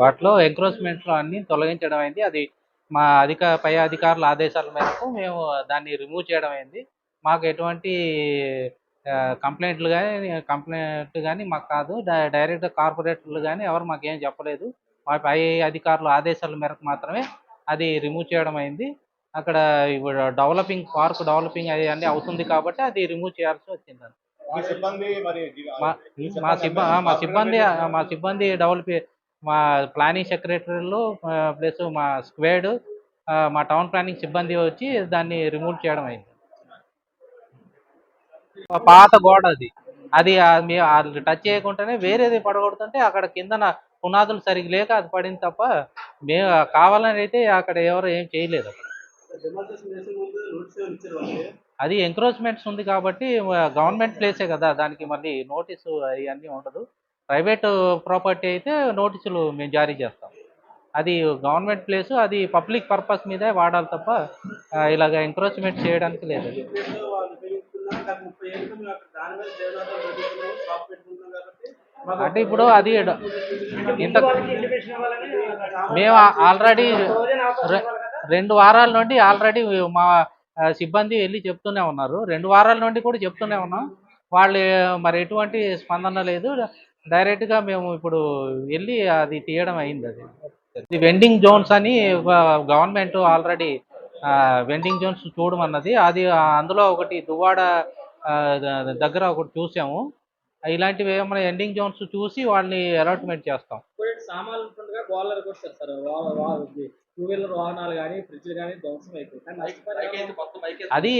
వాటిలో ఎంక్రోచ్మెంట్లో అన్ని తొలగించడం అయింది. అది మా అధిక పై అధికారుల ఆదేశాల మేరకు మేము దాన్ని రిమూవ్ చేయడం అయింది. మాకు ఎటువంటి కంప్లైంట్లు కానీ కంప్లైంట్ కానీ మాకు కాదు. డైరెక్ట్ కార్పొరేటర్లు కానీ ఎవరు మాకేం చెప్పలేదు. మా పై అధికారుల ఆదేశాల మేరకు మాత్రమే అది రిమూవ్ చేయడం అయింది. అక్కడ ఇప్పుడు డెవలపింగ్ పార్క్ డెవలపింగ్ అది అన్నీ అవుతుంది కాబట్టి అది రిమూవ్ చేయాల్సి వచ్చింది. మీ సిబ్బంది మరి మా మా సిబ్బంది మా సిబ్బంది డెవలప్ మా ప్లానింగ్ సెక్రటరీలు ప్లస్ మా స్క్వేడ్ మా టౌన్ ప్లానింగ్ సిబ్బంది వచ్చి దాన్ని రిమూవ్ చేయడం అయింది. ఆ పాత గోడ అది. అది అది టచ్ చేయకుండానే వేరేది పడగొడుతుంటే అక్కడ కిందన పునాదులు సరిగ్గా లేక అది పడింది తప్ప మేము కావాలని అయితే అక్కడ ఎవరు ఏం చేయలేదు అక్కడ. అది ఎంక్రోచ్మెంట్స్ ఉంది కాబట్టి గవర్నమెంట్ ప్లేసే కదా దానికి మళ్ళీ నోటీసు అవన్నీ ఉండదు. ప్రైవేట్ ప్రాపర్టీ అయితే నోటీసులు మేము జారీ చేస్తాం. అది గవర్నమెంట్ ప్లేస్ అది పబ్లిక్ పర్పస్ మీదే వాడాలి తప్ప ఇలాగ ఎంక్రోచ్మెంట్ చేయడానికి లేదు. అంటే ఇప్పుడు అది ఇంత మేము ఆల్రెడీ రెండు వారాల నుండి ఆల్రెడీ మా సిబ్బంది వెళ్ళి చెప్తూనే ఉన్నారు. రెండు వారాల నుండి కూడా చెప్తూనే ఉన్నాం. వాళ్ళు మరి ఎటువంటి స్పందన లేదు. డైరెక్ట్గా మేము ఇప్పుడు వెళ్ళి అది తీయడం అయింది అది. ఇది వెండింగ్ జోన్స్ అని గవర్నమెంట్ ఆల్రెడీ వెండింగ్ జోన్స్ చూడమన్నది. అది అందులో ఒకటి దువ్వాడ దగ్గర ఒకటి చూసాము. ఇలాంటివి ఏమైనా ఎండింగ్ జోన్స్ చూసి వాళ్ళని అలాట్మెంట్ చేస్తాం. సామాన్లు ఉంటుండగా గోళ్ళ కొట్టారు సార్. టూ వీలర్ వాహనాలు కానీ ఫ్రిడ్జ్లు కానీ ధ్వంసం అయిపోయి అది